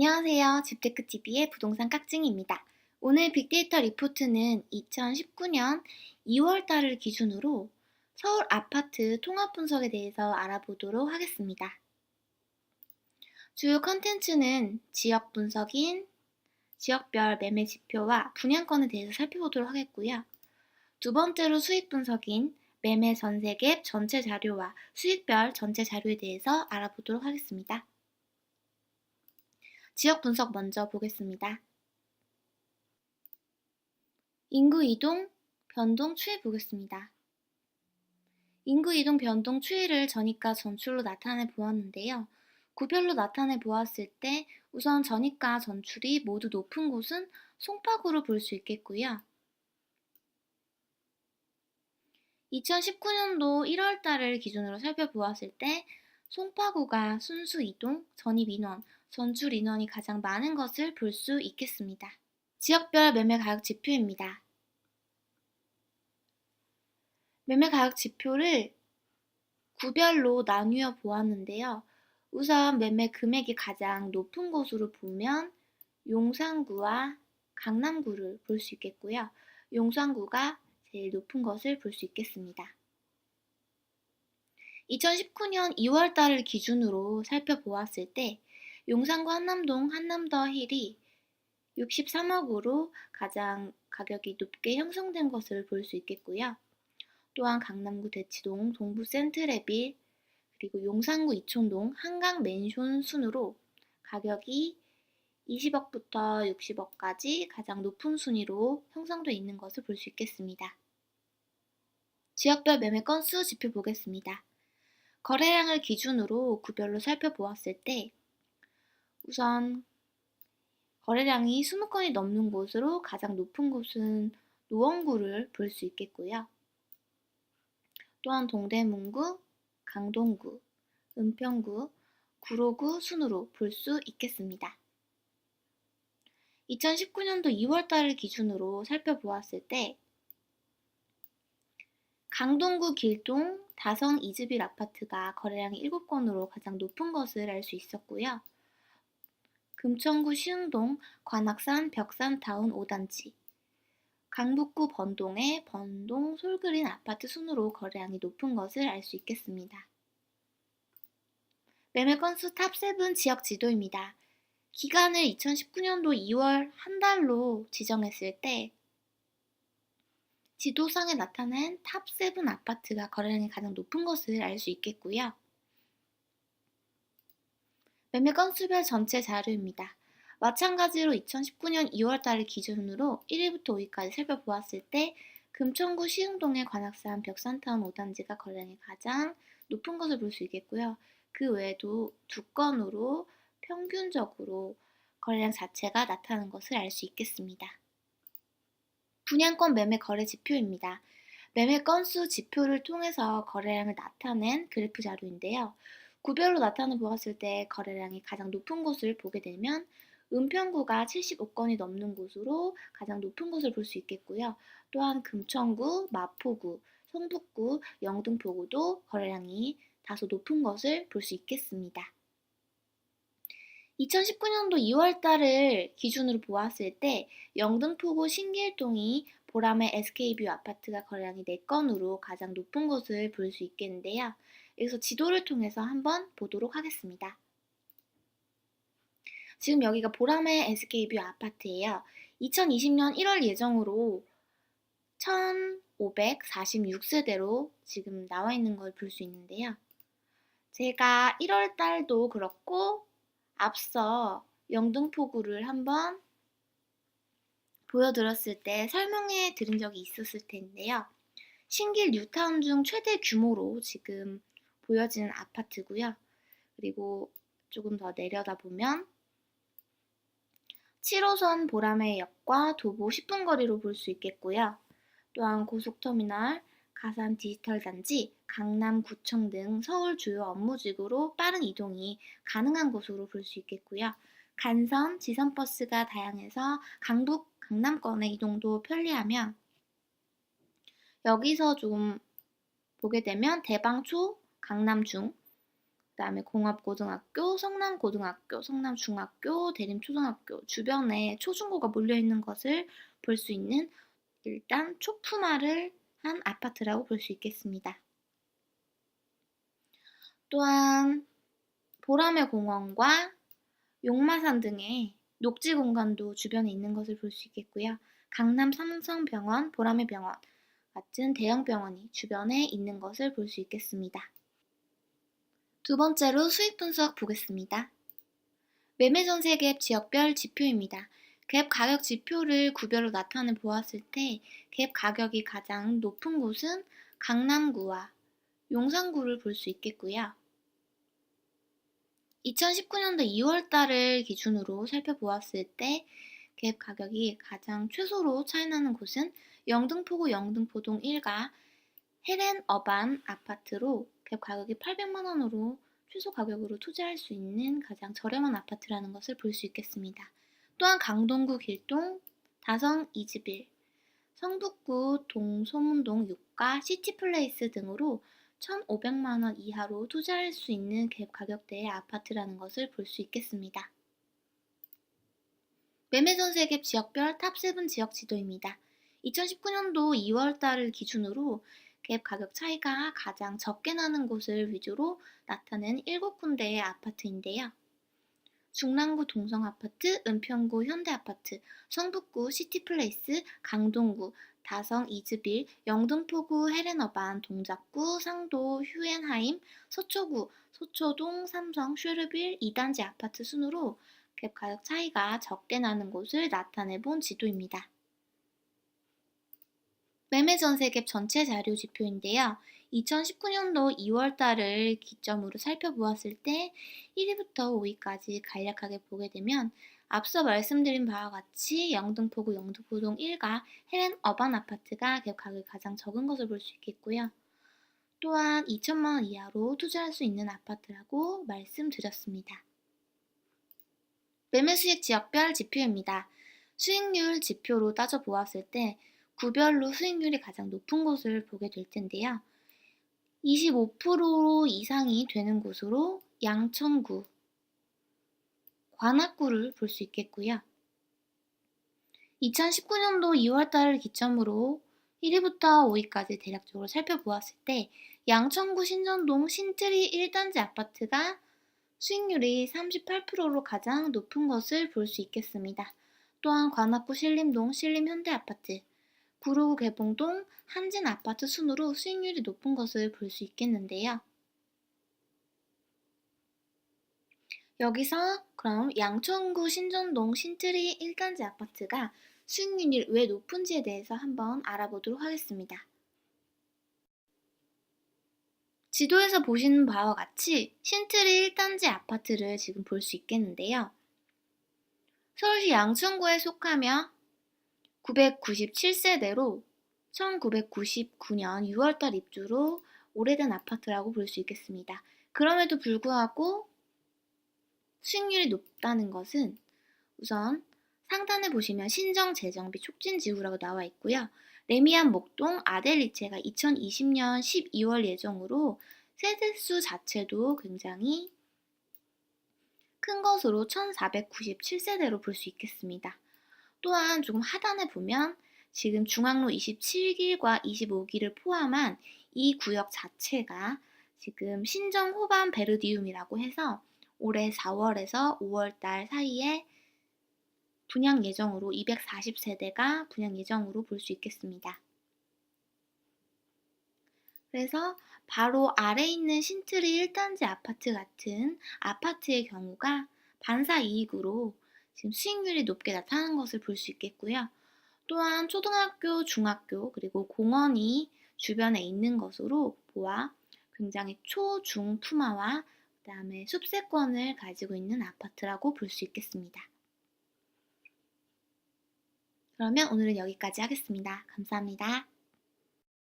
안녕하세요. 집테크TV의 부동산 깍쟁이입니다. 오늘 빅데이터 리포트는 2019년 2월 달을 기준으로 서울 아파트 통합 분석에 대해서 알아보도록 하겠습니다. 주요 컨텐츠는 지역 분석인 지역별 매매 지표와 분양권에 대해서 살펴보도록 하겠고요. 두 번째로 수익 분석인 매매 전세갭 전체 자료와 수익별 전체 자료에 대해서 알아보도록 하겠습니다. 지역 분석 먼저 보겠습니다. 인구 이동, 변동 추이 보겠습니다. 인구 이동 변동 추이를 전입가 전출로 나타내 보았는데요. 구별로 나타내 보았을 때 우선 전입가 전출이 모두 높은 곳은 송파구로 볼 수 있겠고요. 2019년도 1월 달을 기준으로 살펴보았을 때 송파구가 순수 이동, 전입 인원, 전출 인원이 가장 많은 것을 볼 수 있겠습니다. 지역별 매매 가격 지표입니다. 매매 가격 지표를 구별로 나누어 보았는데요. 우선 매매 금액이 가장 높은 곳으로 보면 용산구와 강남구를 볼 수 있겠고요. 용산구가 제일 높은 것을 볼 수 있겠습니다. 2019년 2월 달을 기준으로 살펴보았을 때 용산구 한남동 한남더 힐이 63억으로 가장 가격이 높게 형성된 것을 볼 수 있겠고요. 또한 강남구 대치동 동부 센트레빌 그리고 용산구 이촌동 한강 맨션 순으로 가격이 20억부터 60억까지 가장 높은 순위로 형성되어 있는 것을 볼 수 있겠습니다. 지역별 매매 건수 지표 보겠습니다. 거래량을 기준으로 구별로 살펴보았을 때 우선 거래량이 20건이 넘는 곳으로 가장 높은 곳은 노원구를 볼 수 있겠고요. 또한 동대문구, 강동구, 은평구, 구로구 순으로 볼 수 있겠습니다. 2019년도 2월 달을 기준으로 살펴보았을 때 강동구 길동 다성 이즈빌 아파트가 거래량이 7건으로 가장 높은 것을 알 수 있었고요. 금천구 시흥동 관악산 벽산타운 5단지 강북구 번동의 번동 솔그린 아파트 순으로 거래량이 높은 것을 알 수 있겠습니다. 매매 건수 탑7 지역 지도입니다. 기간을 2019년도 2월 한 달로 지정했을 때 지도상에 나타낸 탑7 아파트가 거래량이 가장 높은 것을 알 수 있겠고요. 매매 건수별 전체 자료입니다. 마찬가지로 2019년 2월 달을 기준으로 1위부터 5위까지 살펴보았을 때 금천구 시흥동의 관악산 벽산타운 5단지가 거래량이 가장 높은 것을 볼 수 있겠고요. 그 외에도 두 건으로 평균적으로 거래량 자체가 나타나는 것을 알 수 있겠습니다. 분양권 매매 거래 지표입니다. 매매 건수 지표를 통해서 거래량을 나타낸 그래프 자료인데요. 구별로 나타내 보았을 때 거래량이 가장 높은 곳을 보게 되면 은평구가 75건이 넘는 곳으로 가장 높은 곳을 볼 수 있겠고요. 또한 금천구, 마포구, 성북구, 영등포구도 거래량이 다소 높은 것을 볼 수 있겠습니다. 2019년도 2월 달을 기준으로 보았을 때 영등포구 신길동이 보람의 SK뷰 아파트가 거래량이 4건으로 가장 높은 곳을 볼 수 있겠는데요. 여기서 지도를 통해서 한번 보도록 하겠습니다. 지금 여기가 보람의 SK뷰 아파트예요. 2020년 1월 예정으로 1546세대로 지금 나와 있는 걸 볼 수 있는데요. 제가 1월 달도 그렇고 앞서 영등포구를 한번 보여드렸을 때 설명해 드린 적이 있었을 텐데요. 신길 뉴타운 중 최대 규모로 지금 보여지는 아파트고요. 그리고 조금 더 내려다 보면 7호선 보라매 역과 도보 10분 거리로 볼 수 있겠고요. 또한 고속터미널, 가산 디지털 단지, 강남구청 등 서울 주요 업무지구로 빠른 이동이 가능한 곳으로 볼 수 있겠고요. 간선, 지선버스가 다양해서 강북, 강남권의 이동도 편리하며 여기서 좀 보게 되면 대방초, 강남중, 그다음에 공업고등학교, 성남고등학교, 성남중학교, 대림초등학교 주변에 초중고가 몰려 있는 것을 볼 수 있는 일단 초품화를 한 아파트라고 볼 수 있겠습니다. 또한 보라매 공원과 용마산 등의 녹지 공간도 주변에 있는 것을 볼 수 있겠고요. 강남 삼성병원, 보라매병원 같은 대형 병원이 주변에 있는 것을 볼 수 있겠습니다. 두 번째로 수익 분석 보겠습니다. 매매 전세 갭 지역별 지표입니다. 갭 가격 지표를 구별로 나타내 보았을 때 갭 가격이 가장 높은 곳은 강남구와 용산구를 볼 수 있겠고요. 2019년도 2월 달을 기준으로 살펴보았을 때 갭 가격이 가장 최소로 차이나는 곳은 영등포구 영등포동 1가 헤렌 어반 아파트로 갭 가격이 800만 원으로 최소 가격으로 투자할 수 있는 가장 저렴한 아파트라는 것을 볼 수 있겠습니다. 또한 강동구 길동, 다성 이즈빌, 성북구 동소문동 6가 시티플레이스 등으로 1,500만 원 이하로 투자할 수 있는 갭 가격대의 아파트라는 것을 볼 수 있겠습니다. 매매 전세 갭 지역별 탑7 지역 지도입니다. 2019년도 2월 달을 기준으로 갭 가격 차이가 가장 적게 나는 곳을 위주로 나타낸 7군데의 아파트인데요. 중랑구 동성아파트, 은평구 현대아파트, 성북구 시티플레이스, 강동구, 다성 이즈빌, 영등포구 헤레너반, 동작구, 상도, 휴엔하임, 서초구, 서초동, 삼성, 쉐르빌 2단지 아파트 순으로 갭 가격 차이가 적게 나는 곳을 나타내 본 지도입니다. 매매 전세 갭 전체 자료 지표인데요. 2019년도 2월 달을 기점으로 살펴보았을 때 1위부터 5위까지 간략하게 보게 되면 앞서 말씀드린 바와 같이 영등포구 영등포동 1가 헬렌 어반 아파트가 갭 가격이 가장 적은 것을 볼 수 있겠고요. 또한 2천만 원 이하로 투자할 수 있는 아파트라고 말씀드렸습니다. 매매 수익 지역별 지표입니다. 수익률 지표로 따져 보았을 때 구별로 수익률이 가장 높은 곳을 보게 될 텐데요. 25% 이상이 되는 곳으로 양천구, 관악구를 볼 수 있겠고요. 2019년도 2월 달을 기점으로 1위부터 5위까지 대략적으로 살펴보았을 때 양천구 신전동 신트리 1단지 아파트가 수익률이 38%로 가장 높은 것을 볼 수 있겠습니다. 또한 관악구 신림동 신림현대아파트, 구로구 개봉동 한진 아파트 순으로 수익률이 높은 것을 볼 수 있겠는데요. 여기서 그럼 양천구 신전동 신트리 1단지 아파트가 수익률이 왜 높은지에 대해서 한번 알아보도록 하겠습니다. 지도에서 보시는 바와 같이 신트리 1단지 아파트를 지금 볼 수 있겠는데요. 서울시 양천구에 속하며 997세대로 1999년 6월달 입주로 오래된 아파트라고 볼 수 있겠습니다. 그럼에도 불구하고 수익률이 높다는 것은 우선 상단에 보시면 신정 재정비 촉진 지구라고 나와 있고요. 레미안 목동 아델리체가 2020년 12월 예정으로 세대수 자체도 굉장히 큰 것으로 1497세대로 볼 수 있겠습니다. 또한 조금 하단에 보면 지금 중앙로 27길과 25길을 포함한 이 구역 자체가 지금 신정 호반 베르디움이라고 해서 올해 4월에서 5월달 사이에 분양 예정으로 240세대가 분양 예정으로 볼 수 있겠습니다. 그래서 바로 아래 있는 신트리 1단지 아파트 같은 아파트의 경우가 반사 이익으로 지금 수익률이 높게 나타나는 것을 볼 수 있겠고요. 또한 초등학교, 중학교, 그리고 공원이 주변에 있는 것으로 보아 굉장히 초중 품화와 그 다음에 숲세권을 가지고 있는 아파트라고 볼 수 있겠습니다. 그러면 오늘은 여기까지 하겠습니다. 감사합니다.